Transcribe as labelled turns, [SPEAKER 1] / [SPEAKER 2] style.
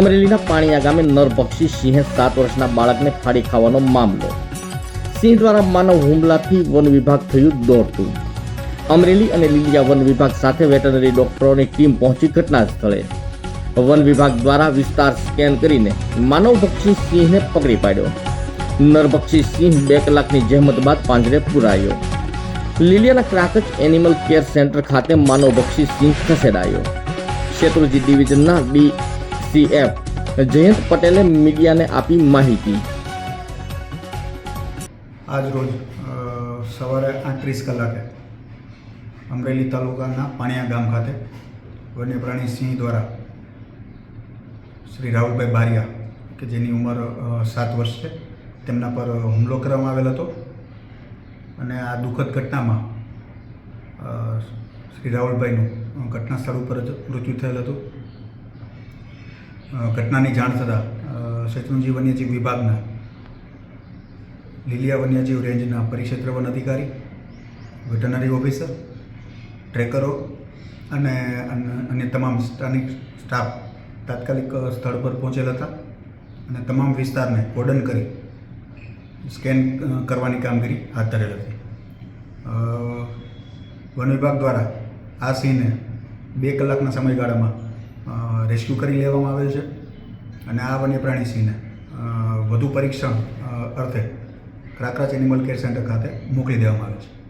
[SPEAKER 1] અમરેલીના પાણીયા ગામે નરપક્ષી સિંહે સાત વર્ષના બાળકને ફાડી ખાવાનો મામલો. સિંહ દ્વારા માનવ હુમલાથી વન વિભાગ થયું દોડતું. અમરેલી અને લીલિયા વન વિભાગ સાથે વેટરનરી ડોક્ટરોની ટીમ પહોંચી ઘટના સ્થળે. વન વિભાગ દ્વારા વિસ્તાર સ્કેન કરીને માનવભક્ષી સિંહને પકડી પાડ્યો. નરભક્ષી સિંહ બે કલાકની જહેમત બાદ પાંજરે પુરાયો. લીલિયાના ક્રાકચ એનિમલ કેર સેન્ટર ખાતે માનવભક્ષી સિંહ ખસેડાયો. શેત્રુજી ડિવિઝનના ડીસીએફ જયંત પટેલે મીડિયાને આપી માહિતી.
[SPEAKER 2] આજ રોજ સવારે આઠત્રીસ કલાકે અમરેલી તાલુકાના પાણિયા ગામ ખાતે વન્યપ્રાણી સિંહ દ્વારા શ્રી રાહુલભાઈ બારિયા, કે જેની ઉંમર સાત વર્ષ છે, તેમના પર હુમલો કરવામાં આવેલ હતો. અને આ દુઃખદ ઘટનામાં શ્રી રાહુલભાઈનું ઘટના સ્થળ ઉપર જ મૃત્યુ થયેલ હતું. ઘટનાની જાણ થતાં શત્રુંજી વન્યજીવ વિભાગના, લીલિયા વન્યજીવ રેન્જના પરિક્ષેત્ર વન અધિકારી વેટનરી ઓફિસર, ટ્રેકરો અને અન્ય તમામ સ્થાનિક સ્ટાફ તાત્કાલિક સ્થળ પર પહોંચેલા હતા અને તમામ વિસ્તારને કોર્ડન કરી સ્કેન કરવાની કામગીરી હાથ ધરેલ હતી. વન વિભાગ દ્વારા આ સિંહને બે કલાકના સમયગાળામાં રેસ્ક્યુ કરી લેવામાં આવેલ છે. અને આ વન્ય પ્રાણી સિંહને વધુ પરીક્ષણ અર્થે ક્રાકરાચ એનિમલ કેર સેન્ટર ખાતે મોકલી દેવામાં આવે છે.